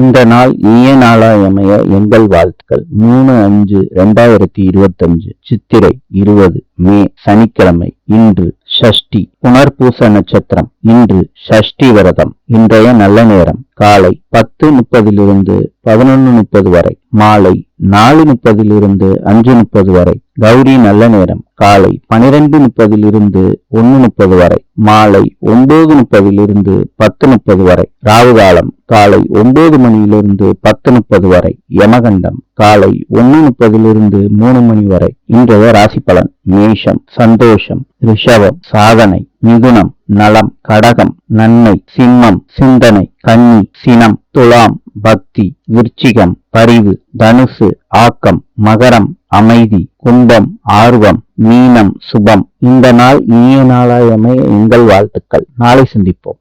இந்த நாள் இனிய நாளாய் அமைய எங்கள் வாழ்த்துக்கள். மூணு அஞ்சு ரெண்டாயிரத்தி இருபத்தஞ்சு சித்திரை இருபது மே சனிக்கிழமை இன்று ஷஷ்டி புனர்பூச நட்சத்திரம். இன்று சஷ்டி விரதம். இன்றைய நல்ல நேரம். காலை பத்து முப்பதிலிருந்து பதினொன்னு முப்பது வரை. மாலை நாலு முப்பதிலிருந்து அஞ்சு முப்பது வரை. கௌரி நல்ல நேரம். காலை பனிரெண்டு முப்பதிலிருந்து ஒன்னு முப்பது வரை. மாலை ஒன்பது முப்பதிலிருந்து பத்து முப்பது வரை. ராகு காலம். காலை ஒன்பது மணியிலிருந்து பத்து முப்பது வரை. யமகண்டம். காலை ஒன்னு முப்பதிலிருந்து மூணு மணி வரை. இன்றைய ராசி பலன். மேஷம். சந்தோஷம். ரிஷபம். சாதனை. மிதுனம் நலம் கடகம் நன்மை சிம்மம் சிந்தனை கன்னி சினம் துலாம் பக்தி விருச்சிகம் பரிவு தனுசு ஆக்கம் மகரம் அமைதி கும்பம் ஆர்வம் மீனம் சுபம். இந்த நாள் இனிய நாளாய் அமைய எங்கள் வாழ்த்துக்கள். நாளை சந்திப்போம்.